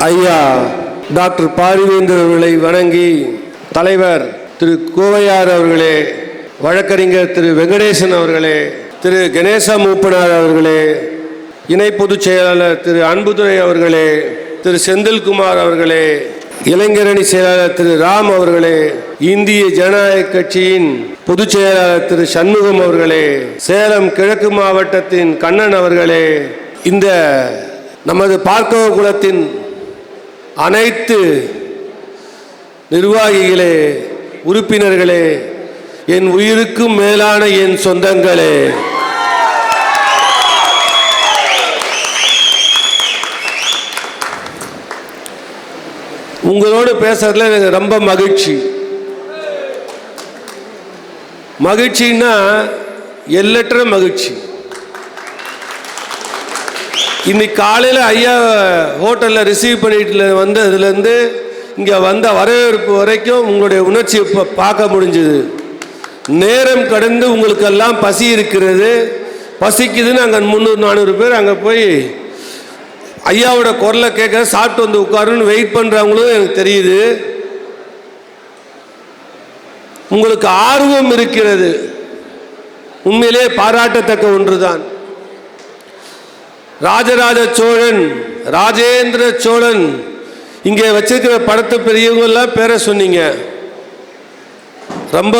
ஐயா டாக்டர் பாரிவேந்தர் அவர்களை வணங்கி தலைவர் திரு கோவையார் அவர்களே வழக்கறிஞர் திரு வெங்கடேசன் அவர்களே திரு கணேச மூப்பனார் அவர்களே இணை பொதுச் செயலாளர் திரு அன்புதுரை அவர்களே திரு செந்தில்குமார் அவர்களே இளைஞரணி செயலாளர் திரு ராம் அவர்களே இந்திய ஜனநாயக கட்சியின் பொதுச் செயலாளர் திரு சண்முகம் அவர்களே சேலம் கிழக்கு மாவட்டத்தின் கண்ணன் அவர்களே இந்த நமது பார்க்கவ குலத்தின் அனைத்து நிர்வாகிகளே உறுப்பினர்களே என் உயிருக்கும் மேலான என் சொந்தங்களே. உங்களோடு பேசுறதுல எனக்கு ரொம்ப மகிழ்ச்சி. மகிழ்ச்சின்னா எல்லற்ற மகிழ்ச்சி. இன்னைக்கு காலையில் ஐயா ஹோட்டலில் ரிசீவ் பண்ணிட்டு வந்ததுலேருந்து இங்கே வந்த வரவேற்பு வரைக்கும் உங்களுடைய உணர்ச்சியை இப்போ பார்க்க முடிஞ்சுது. நேரம் கடந்து உங்களுக்கெல்லாம் பசி இருக்கிறது. பசிக்குதுன்னு அங்கே முந்நூறு நானூறு பேர் அங்கே போய் ஐயாவோட குரலை கேட்க சாப்பிட்டு வந்து உட்காருன்னு வெயிட் பண்ணுறவங்களும் எனக்கு தெரியுது. உங்களுக்கு ஆர்வம் இருக்கிறது. உண்மையிலே பாராட்டத்தக்க ஒன்றுதான். ராஜராஜ சோழன் ராஜேந்திர சோழன். இங்கே வச்சிருக்கிற படத்தை பெரியவங்கெல்லாம் பேரை சொன்னீங்க. ரொம்ப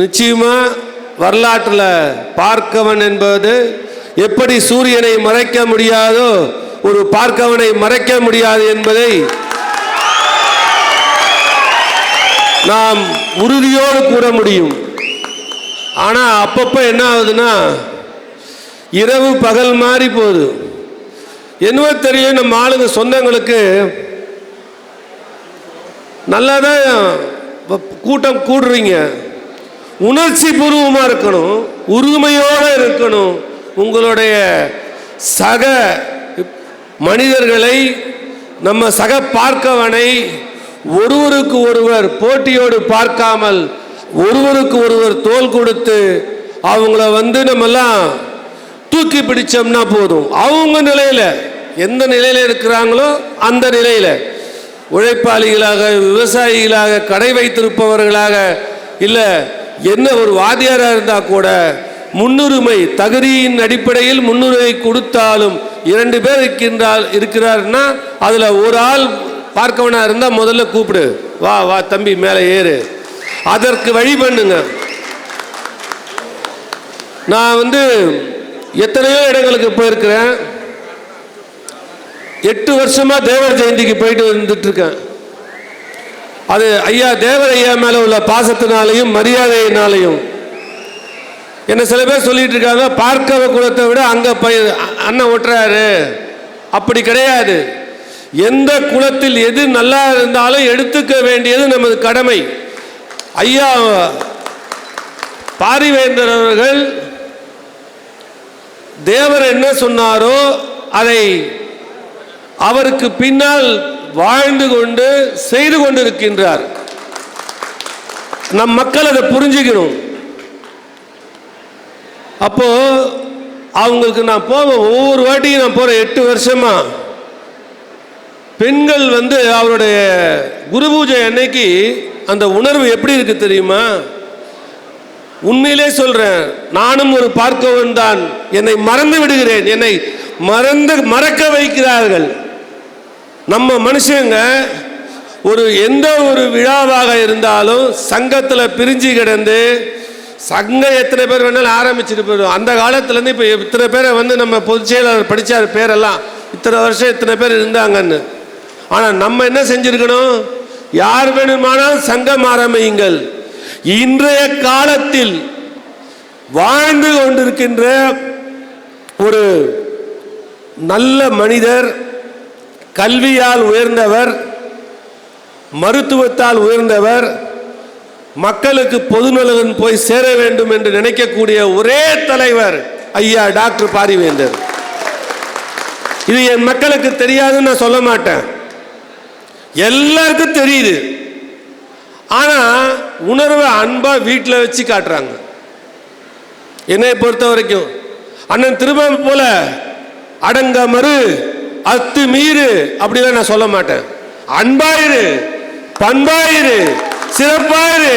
நிச்சயமா வரலாற்றில் பார்க்கவன் என்பது எப்படி சூரியனை மறைக்க முடியாதோ ஒரு பார்க்கவனை மறைக்க முடியாது என்பதை நாம் உறுதியோடு கூற முடியும். ஆனால் அப்பப்போ என்ன ஆகுதுன்னா இரவு பகல் மாறி போகுது. என்னவோ தெரியும் நம்ம ஆளுங்க சொந்தங்களுக்கு நல்லா தான் கூட்டம் கூடுறீங்க. உணர்ச்சி பூர்வமாக இருக்கணும் உரிமையோடு இருக்கணும். உங்களுடைய சக மனிதர்களை நம்ம சக பார்க்கவனை ஒருவருக்கு ஒருவர் போட்டியோடு பார்க்காமல் ஒருவருக்கு ஒருவர் தோல் கொடுத்து அவங்கள வந்து நம்மெல்லாம் தூக்கி பிடிச்சோம்னா போதும். அவங்க நிலையில எந்த நிலையில இருக்கிறாங்களோ அந்த நிலையில உழைப்பாளிகளாக விவசாயிகளாக கடை வைத்திருப்பவர்களாக இல்லை என்ன ஒரு வாத்தியாராக இருந்தால் கூட முன்னுரிமை தகுதியின் அடிப்படையில் முன்னுரிமை கொடுத்தாலும் இரண்டு பேர் இருக்கின்றால் இருக்கிறார்னா அதில் ஒரு ஆள் பார்க்கவனா இருந்தால் முதல்ல கூப்பிடு. வா வா தம்பி மேலே ஏறு. அதற்கு வழி பண்ணுங்க. நான் வந்து எத்தனையோ இடங்களுக்கு போயிருக்கிறேன். எட்டு வருஷமா தேவர் ஜெயந்திக்கு போயிட்டு வந்துட்டு இருக்கேன் அது ஐயா தேவர் ஐயா மேல உள்ள பாசத்தினாலையும் மரியாதையினாலையும். என்ன சில பேர் சொல்லிட்டு இருக்காங்க பார்க்கவ குலத்தை விட அங்க பய அண்ணன் ஒட்டுறாரு அப்படி கிடையாது. எந்த குலத்தில் எது நல்லா இருந்தாலும் எடுத்துக்க வேண்டியது நமது கடமை. ஐயா பாரிவேந்தர் அவர்கள் தேவர் என்ன சொன்னாரோ அதை அவருக்கு பின்னால் வாழ்ந்து கொண்டு செய்து கொண்டிருக்கின்றார். நம் மக்கள் அதை புரிஞ்சுக்கணும். அப்போ அவங்களுக்கு நான் போவேன் ஒவ்வொரு வாட்டியும் நான் போறேன் எட்டு வருஷமா. பெண்கள் வந்து அவருடைய குரு பூஜை அன்னைக்கு அந்த உணர்வு எப்படி இருக்கு தெரியுமா? உண்மையிலே சொல்றேன் நானும் ஒரு பார்க்கவன் தான். என்னை மறந்து விடுகிறேன் என்னை மறந்து மறக்க வைக்கிறார்கள். நம்ம மனுஷங்க ஒரு எந்த ஒரு விழாவாக இருந்தாலும் சங்கத்தில் பிரிஞ்சு கிடந்து சங்கம் எத்தனை பேர் வேணாலும் ஆரம்பிச்சுட்டு போயிடும் அந்த காலத்துலேருந்து இப்போ இத்தனை பேரை வந்து நம்ம பொதுச் செயலாளர் படித்தார் பேரெல்லாம். இத்தனை வருஷம் இத்தனை பேர் இருந்தாங்கன்னு. ஆனால் நம்ம என்ன செஞ்சுருக்கணும்? யார் வேணுமானால் சங்கம் ஆரம்பியுங்கள். இன்றைய காலத்தில் வாழ்ந்து கொண்டிருக்கின்ற ஒரு நல்ல மனிதர் கல்வியால் உயர்ந்தவர் மருத்துவத்தால் உயர்ந்தவர் மக்களுக்கு பொதுநலன் போய் சேர வேண்டும் என்று நினைக்கக்கூடிய ஒரே தலைவர் ஐயா டாக்டர் பாரிவேந்தர். இது என் மக்களுக்கு தெரியாதுன்னு நான் சொல்ல மாட்டேன். எல்லாருக்கும் தெரியுது. ஆனால் உணர்வை அன்பாக வீட்டில் வச்சு காட்டுறாங்க. என்னை பொறுத்த வரைக்கும் அண்ணன் திரும்ப போல அடங்க மறு அத்து மீறு அப்படிலாம் நான் சொல்ல மாட்டேன். அன்பாயிரு பண்பாயிரு சிறப்பாயிரு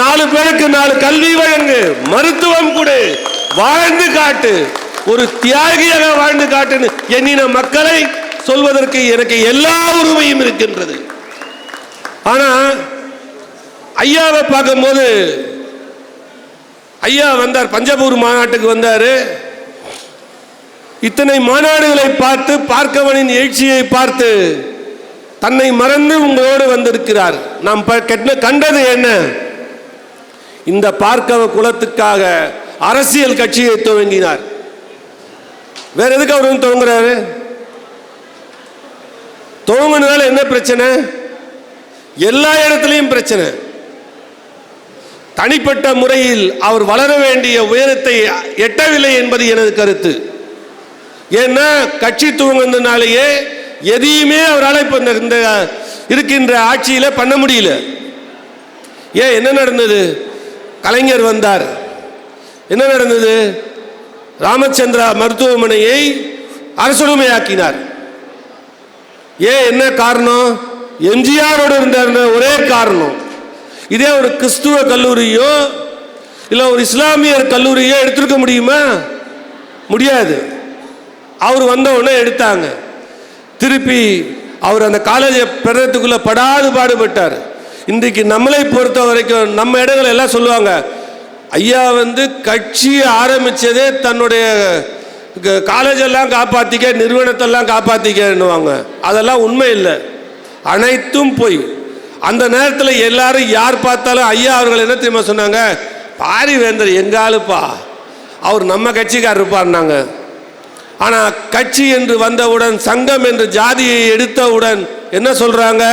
நாலு பேருக்கு நாலு கல்வி வழங்கு மருத்துவம் கொடு வாழ்ந்து காட்டு. ஒரு தியாகியாக வாழ்ந்து காட்டுன்னு எண்ணின மக்களை சொல்வதற்கு எனக்கு எல்லா உரிமையும் இருக்கின்றது. ஆனால் ஐயாவை பார்க்கும்போது ஐயா வந்தார் பஞ்சபூர் மாநாட்டுக்கு வந்தார். இத்தனை மாநாடுகளை பார்த்து பார்க்கவனின் எழுச்சியை பார்த்து தன்னை மறந்து உங்களோடு வந்திருக்கிறார். நாம் ப- கண்டது என்ன? இந்த பார்க்கவ குலத்துக்காக அரசியல் கட்சியை துவங்கினார். வேற எதுக்கு அவர் துவங்குறாரு? துவங்கினால என்ன பிரச்சனை? எல்லா இடத்துலையும் பிரச்சனை. தனிப்பட்ட முறையில் அவர் வளர வேண்டிய உயரத்தை எட்டவில்லை என்பது எனது கருத்து. ஏன்னா கட்சி துவங்கினாலேயே எதையுமே அவரால் இப்போ இந்த இந்த இருக்கின்ற ஆட்சியில் பண்ண முடியல. ஏன் என்ன நடந்தது? கலைஞர் வந்தார். என்ன நடந்தது? ராமச்சந்திரா மருத்துவமனையை அரசுடைமையாக்கினார். ஏன் என்ன காரணம்? எம்ஜிஆரோடு இருந்த ஒரே காரணம். இதே ஒரு கிறிஸ்துவ கல்லூரியோ இல்லை ஒரு இஸ்லாமியர் கல்லூரியோ எடுத்திருக்க முடியுமா? முடியாது. அவர் வந்த உடனே எடுத்தாங்க. திருப்பி அவர் அந்த காலேஜை பெறத்துக்குள்ளே படாது பாடுபட்டார். இன்றைக்கு நம்மளை பொறுத்த வரைக்கும் நம்ம இடங்கள் எல்லாம் சொல்லுவாங்க ஐயா வந்து கட்சி ஆரம்பித்ததே தன்னுடைய க- காலேஜெல்லாம் காப்பாற்றிக்க நிறுவனத்தெல்லாம் காப்பாற்றிக்கன்னுவாங்க அதெல்லாம் உண்மை இல்லை. அனைத்தும் போய். அந்த நேரத்தில் எல்லாரும் யார் பார்த்தாலும் ஐயா அவர்கள் என்ன தெரியுமா சொன்னாங்க? பாரிவேந்தர் எங்காலுப்பா அவர் நம்ம கட்சிக்கார் இருப்பார்னாங்க ஆனால் கட்சி என்று வந்தவுடன் சங்கம் என்று ஜாதியை எடுத்தவுடன் என்ன சொல்கிறாங்க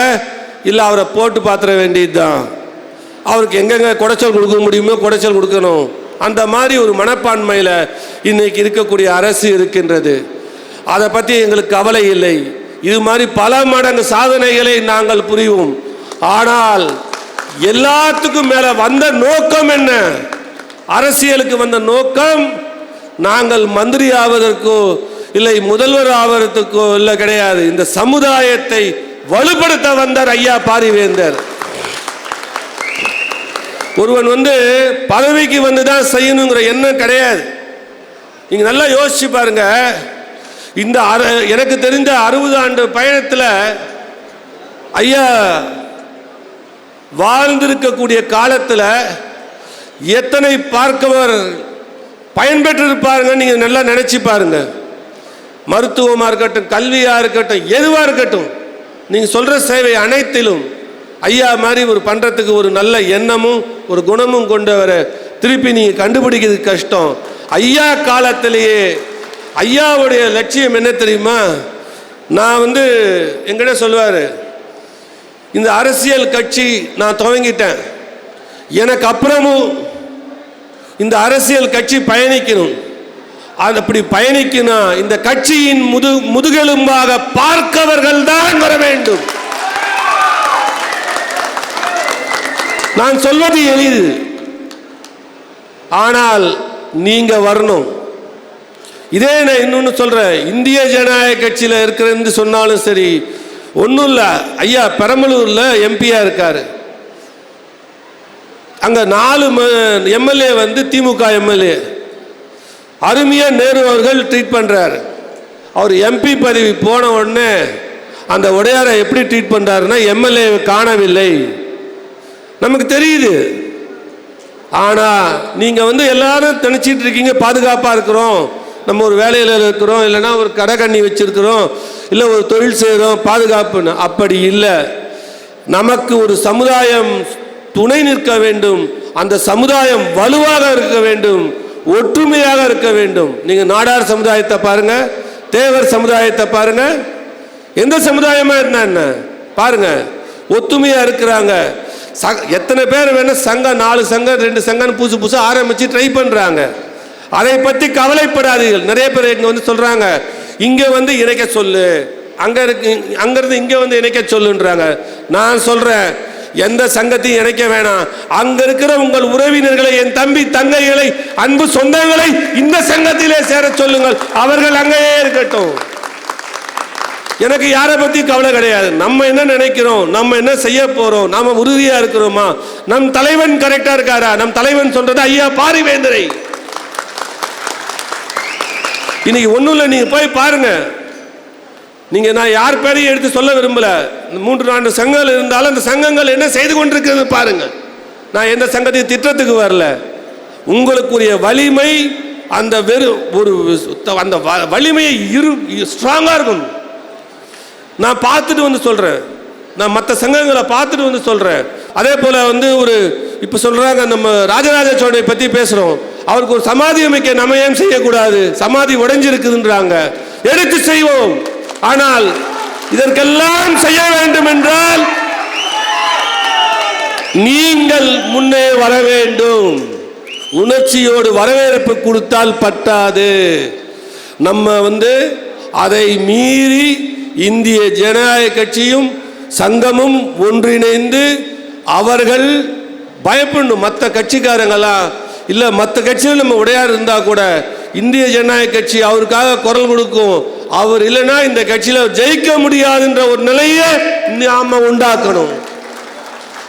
இல்லை அவரை போட்டு பாத்திர வேண்டியதுதான். அவருக்கு எங்கெங்கே குடைச்சல் கொடுக்க முடியுமோ குடைச்சல் கொடுக்கணும். அந்த மாதிரி ஒரு மனப்பான்மையில் இன்றைக்கி இருக்கக்கூடிய அரசு இருக்கின்றது. அதை பற்றி எங்களுக்கு கவலை இல்லை. இது மாதிரி பல மடங்கு சாதனைகளை நாங்கள் புரிவோம். ஆனால் எல்லாத்துக்கும் மேல வந்த நோக்கம் என்ன? அரசியலுக்கு வந்த நோக்கம் நாங்கள் மந்திரி ஆவதற்கோ இல்லை முதல்வர் ஆவதற்கோ இல்லை கிடையாது. இந்த சமுதாயத்தை வலுப்படுத்த வந்தார் ஐயா பாரிவேந்தர். ஒருவன் வந்து பதவிக்கு வந்து தான் செய்யணுங்கிற எண்ணம் கிடையாது. நீங்க நல்லா யோசிச்சு பாருங்க. இந்த அற- எனக்கு தெரிந்த அறுபது ஆண்டு பயணத்தில் ஐயா வாழ்ந்திருக்கக்கூடிய காலத்தில் எத்தனை பார்க்கவர் பயன்பெற்றிருப்பாருங்க நீங்கள் நல்லா நினச்சி பாருங்க. மருத்துவமாக இருக்கட்டும் கல்வியாக இருக்கட்டும் எதுவாக இருக்கட்டும் நீங்கள் சொல்கிற சேவை அனைத்திலும் ஐயா மாதிரி ஒரு பண்ணுறதுக்கு ஒரு நல்ல எண்ணமும் ஒரு குணமும் கொண்டவரை திருப்பி நீங்கள் கண்டுபிடிக்கிறது கஷ்டம். ஐயா காலத்திலேயே ஐயாவுடைய லட்சியம் என்ன தெரியுமா? நான் வந்து எங்கிட்ட சொல்லுவார் இந்த அரசியல் கட்சி நான் துவங்கிட்டேன். எனக்கு அப்புறமும் இந்த அரசியல் கட்சி பயணிக்கணும். அது அப்படி பயணிக்கணும் இந்த கட்சியின் முது முதுகெலும்பாக பார்க்கவர்கள் தான் வர வேண்டும். நான் சொல்வது எளிது. ஆனால் நீங்க வரணும். இதே நான் இன்னொன்று சொல்றேன். இந்திய ஜனநாயக கட்சியில் இருக்கிறேன்னு சொன்னாலும் சரி ஒன்றும் இல்லை. ஐயா பெரம்பலூரில் எம்பியாக இருக்கார். அங்கே நாலு எம்எல்ஏ வந்து திமுக எம்எல்ஏ அருமையாக நேரு அவர்கள் ட்ரீட் பண்ணுறாரு அவர் எம்பி பதவி போன உடனே அந்த உடையாரை எப்படி ட்ரீட் பண்ணுறாருன்னா எம்எல்ஏ காணவில்லை. நமக்கு தெரியுது. ஆனால் நீங்கள் வந்து எல்லாரும் நினைச்சிட்டு இருக்கீங்க பாதுகாப்பாக இருக்கிறோம். நம்ம ஒரு வேலையில் இருக்கிறோம் இல்லைன்னா ஒரு கடை கண்ணி வச்சுருக்கிறோம் இல்லை ஒரு தொழில் செய்கிறோம் பாதுகாப்புன்னு. அப்படி இல்லை. நமக்கு ஒரு சமுதாயம் துணை நிற்க வேண்டும். அந்த சமுதாயம் வலுவாக இருக்க வேண்டும். ஒற்றுமையாக இருக்க வேண்டும். நீங்கள் நாடார் சமுதாயத்தை பாருங்க தேவர் சமுதாயத்தை பாருங்க. எந்த சமுதாயமாக இருந்தா என்ன? பாருங்க ஒத்துமையாக இருக்கிறாங்க. ச- எத்தனை பேர் வேணால் சங்கம் நாலு சங்கம் ரெண்டு சங்கம்னு புதுசு புதுசாக ஆரம்பித்து ட்ரை பண்ணுறாங்க அதை பற்றி கவலைப்படாதீர்கள். நிறைய பேர் இங்க வந்து சொல்றாங்க இங்க வந்து இணைக்க சொல்லு. அங்க இருக்கு அங்க இருந்து இங்க வந்து இணைக்க சொல்லுன்றாங்க. நான் சொல்றேன் எந்த சங்கத்தையும் இணைக்க வேணாம். அங்க இருக்கிற உங்கள் உறவினர்களை என் தம்பி தங்கைகளை அன்பு சொந்தங்களை இந்த சங்கத்திலே சேர சொல்லுங்கள். அவர்கள் அங்கேயே இருக்கட்டும். எனக்கு யாரை பத்தி கவலை கிடையாது. நம்ம என்ன நினைக்கிறோம்? நம்ம என்ன செய்ய போறோம்? நாம உறுதியா இருக்கிறோமா? நம் தலைவன் கரெக்டா இருக்காரா? நம் தலைவன் சொல்றது ஐயா பாரிவேந்தரை. இன்னைக்கு ஒன்றும் இல்லை நீங்கள் போய் பாருங்க. நீங்கள் நான் யார் பேரையும் எடுத்து சொல்ல விரும்பலை. இந்த மூன்று நான்கு சங்கங்கள் இருந்தாலும் அந்த சங்கங்கள் என்ன செய்து கொண்டிருக்கிறது பாருங்கள் நான் எந்த சங்கத்தையும் திட்டத்துக்கு வரல. உங்களுக்குரிய வலிமை அந்த வெறும் ஒரு அந்த வ- வலிமையை இரு ஸ்ட்ராங்காக இருக்கும் நான் பார்த்துட்டு வந்து சொல்கிறேன் நான் மற்ற சங்கங்களை பார்த்துட்டு வந்து சொல்கிறேன் அதே போல் வந்து ஒரு இப்போ சொல்கிறாங்க நம்ம ராஜராஜ சோழனை பற்றி பேசுகிறோம் அவருக்கு ஒரு சமாதி அமைக்க நம்ம ஏன் செய்யக்கூடாது? சமாதி உடைஞ்சிருக்குதுன்றாங்க. எடுத்து செய்வோம். ஆனால் இதற்கெல்லாம் செய்ய வேண்டும் என்றால் நீங்கள் முன்னே வர வேண்டும். உணர்ச்சியோடு வரவேற்பு கொடுத்தால் பட்டாது நம்ம வந்து அதை மீறி இந்திய ஜனநாயக கட்சியும் சங்கமும் ஒன்றிணைந்து அவர்கள் பயப்படணும். மற்ற கட்சிக்காரங்களாம் இல்லை மற்ற கட்சியில் நம்ம உடையார் இருந்தால் கூட இந்திய ஜனநாயக கட்சி அவருக்காக குரல் கொடுக்கும். அவர் இல்லைன்னா இந்த கட்சியில் ஜெயிக்க முடியாதுன்ற ஒரு நிலையை நாம உண்டாக்கணும்.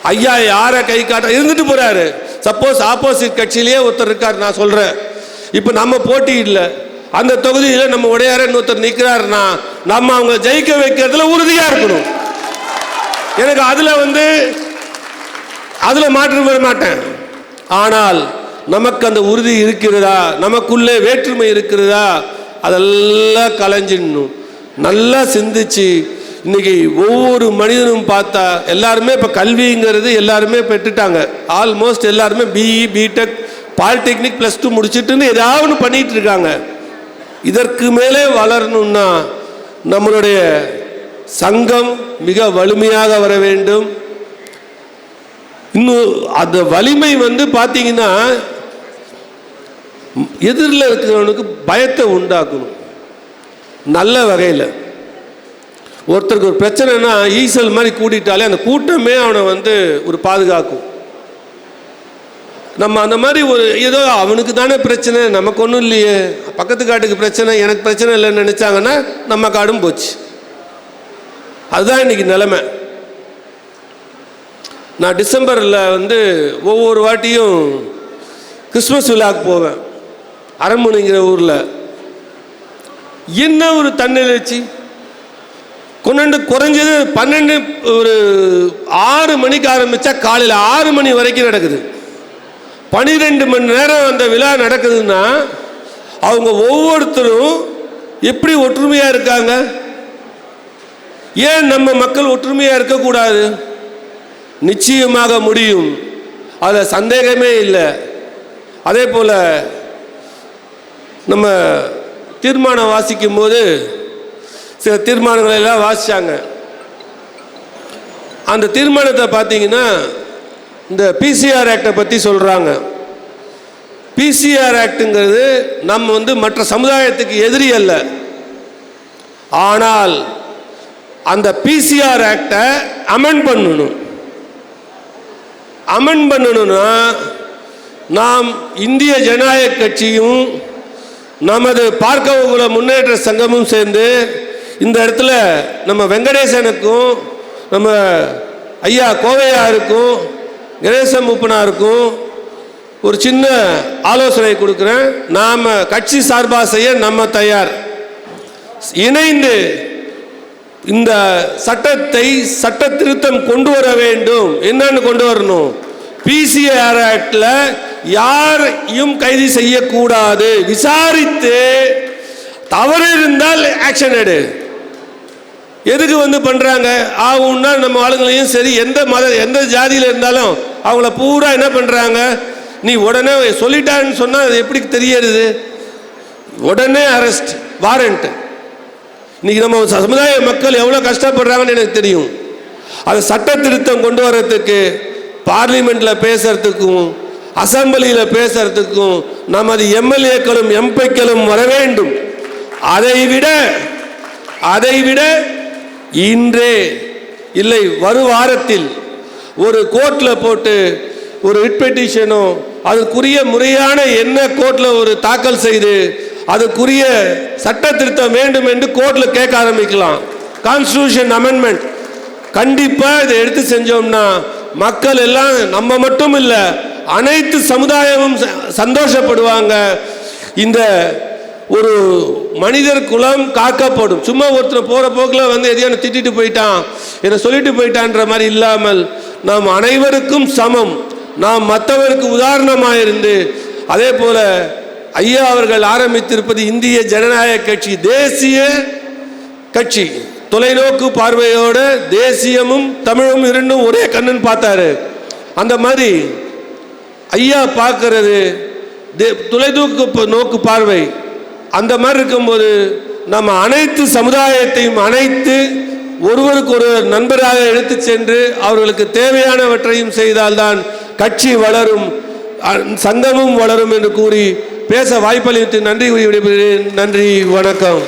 ஐயா யாரை கை காட்ட இருந்துட்டு போறாரு. சப்போஸ் ஆப்போசிட் கட்சியிலேயே ஒருத்தர் இருக்கார் நான் சொல்றேன். இப்போ நம்ம போட்டி இல்லை. அந்த தொகுதியில் நம்ம உடையார ஒருத்தர் நிற்கிறாருன்னா நம்ம அவங்க ஜெயிக்க வைக்கிறதுல உறுதியாக இருக்கணும். எனக்கு அதில் வந்து அதில் மாற்றம் வர மாட்டேன். ஆனால் நமக்கு அந்த உறுதி இருக்கிறதா? நமக்குள்ளே வேற்றுமை இருக்கிறதா? அதெல்லாம் கலைஞ்சிடணும். நல்லா சிந்திச்சு இன்னைக்கு ஒவ்வொரு மனிதனும் பார்த்தா எல்லாருமே இப்போ கல்விங்கிறது எல்லாருமே பெற்றுட்டாங்க. ஆல்மோஸ்ட் எல்லாருமே BE BTech polytechnic plus two முடிச்சிட்டுன்னு ஏதாவது ஒன்று பண்ணிட்டு இருக்காங்க. இதற்கு மேலே வளரணும்னா நம்மளுடைய சங்கம் மிக வலிமையாக வர வேண்டும். இன்னும் அந்த வலிமை வந்து பார்த்தீங்கன்னா எதிரில் இருக்கிறவனுக்கு பயத்தை உண்டாக்கணும். நல்ல வகையில். ஒருத்தருக்கு ஒரு பிரச்சனைனா ஈசல் மாதிரி கூட்டிட்டாலே அந்த கூட்டமே அவனை வந்து ஒரு பாதுகாக்கும். நம்ம அந்த மாதிரி ஒரு ஏதோ அவனுக்கு தானே பிரச்சனை நமக்கு ஒன்றும் இல்லையே. பக்கத்து காட்டுக்கு பிரச்சனை எனக்கு பிரச்சனை இல்லைன்னு நினச்சாங்கன்னா நம்ம காடும் போச்சு. அதுதான் இன்னைக்கு நிலைமை. நான் டிசம்பரில் வந்து ஒவ்வொரு வாட்டியும் கிறிஸ்மஸ் விழாவுக்கு போவேன். அரண்மனைங்கிற ஊரில் என்ன ஒரு தன்னெழுச்சி? கொண்டு குறைஞ்சது பன்னெண்டு ஒரு ஆறு மணிக்கு ஆரம்பித்தா காலையில் ஆறு மணி வரைக்கும் நடக்குது. பனிரெண்டு மணி நேரம் அந்த விழா நடக்குதுன்னா அவங்க ஒவ்வொருத்தரும் எப்படி ஒற்றுமையாக இருக்காங்க? ஏன் நம்ம மக்கள் ஒற்றுமையாக இருக்கக்கூடாது? நிச்சயமாக முடியும். அதில் சந்தேகமே இல்லை. அதே போல் நம்ம தீர்மானம் வாசிக்கும் போது சில தீர்மானங்களை எல்லாம் வாசித்தாங்க அந்த தீர்மானத்தை பார்த்தீங்கன்னா இந்த பிசிஆர் ஆக்டை பற்றி சொல்கிறாங்க பிசிஆர் ஆக்டுங்கிறது நம்ம வந்து மற்ற சமுதாயத்துக்கு எதிரி அல்ல. ஆனால் அந்த பிசிஆர் ஆக்டை அமெண்ட் பண்ணணும். அமெண்ட் பண்ணணும்னா நாம் இந்திய ஜனநாயக கட்சியும் நமது பார்க்கவகுல முன்னேற்ற சங்கமும் சேர்ந்து இந்த இடத்துல நம்ம வெங்கடேசனுக்கும் நம்ம ஐயா கோவையாருக்கும் கணேசம் மூப்பனாருக்கும் ஒரு சின்ன ஆலோசனை கொடுக்குறேன். நாம் கட்சி சார்பாக செய்ய நம்ம தயார். இணைந்து இந்த சட்டத்தை சட்ட திருத்தம் கொண்டு வர வேண்டும். என்னன்னு கொண்டு வரணும். பிசிஆர் ஆக்டில் யாரையும் கைது செய்யக்கூடாது. விசாரித்து தவறு இருந்தால் ஆக்ஷன் எடு. எதுக்கு வந்து பண்ணுறாங்க ஆகும்னா நம்ம ஆளுங்களையும் சரி எந்த மத எந்த ஜாதியில் இருந்தாலும் அவங்கள பூரா என்ன பண்ணுறாங்க நீ உடனே சொல்லிட்டான்னு சொன்னால் அது எப்படி தெரியறது உடனே அரெஸ்ட் வாரண்ட் இன்னைக்கு நம்ம சமுதாய மக்கள் எவ்வளோ கஷ்டப்படுறாங்கன்னு எனக்கு தெரியும். அது சட்ட திருத்தம் கொண்டு வர்றதுக்கு பார்லிமெண்ட்டில் பேசுறதுக்கும் அசம்பிளியில் பேசுறதுக்கும் நமது எம்எல்ஏக்களும் எம்பிக்களும் வர வேண்டும். அதை விட அதை விட இன்றே இல்லை வரும் வாரத்தில் ஒரு கோர்ட்டில் போட்டு ஒரு ரிட் பெட்டிஷனோ அதுக்குரிய முறையான என்ன கோர்ட்டில் ஒரு தாக்கல் செய்து அதுக்குரிய சட்ட திருத்தம் வேண்டும் என்று கோர்ட்டில் கேட்க ஆரம்பிக்கலாம். கான்ஸ்டியூஷன் அமெண்ட்மெண்ட் கண்டிப்பாக இதை எடுத்து செஞ்சோம்னா மக்கள் எல்லாம் நம்ம மட்டும் இல்லை அனைத்து சமுதாயமும் ச- சந்தோஷப்படுவாங்க. இந்த ஒரு மனிதர் குலம் காக்கப்படும். சும்மா ஒருத்தர் போகிற போக்கில் வந்து எதையான திட்டிட்டு போயிட்டான். என்னை சொல்லிட்டு போயிட்டான்ற மாதிரி இல்லாமல் நாம் அனைவருக்கும் சமம். நாம் மற்றவருக்கு உதாரணமாக இருந்து அதே போல ஐயா அவர்கள் ஆரம்பித்திருப்பது இந்திய ஜனநாயக கட்சி தேசிய கட்சி. தொலைநோக்கு பார்வையோட தேசியமும் தமிழும் இரண்டும் ஒரே கண்ணுன்னு பார்த்தாரு. அந்த மாதிரி ஐயா பார்க்கறது தே- நோக்கு பார்வை அந்த மாதிரி இருக்கும்போது நம்ம அனைத்து சமுதாயத்தையும் அனைத்து ஒருவருக்கு ஒரு நண்பராக எடுத்து சென்று அவர்களுக்கு தேவையானவற்றையும் செய்தால்தான் கட்சி வளரும் சங்கமும் வளரும் என்று கூறி பேச வாய்ப்பளித்து நன்றி கூறி விடைபெறுகிறேன். நன்றி வணக்கம்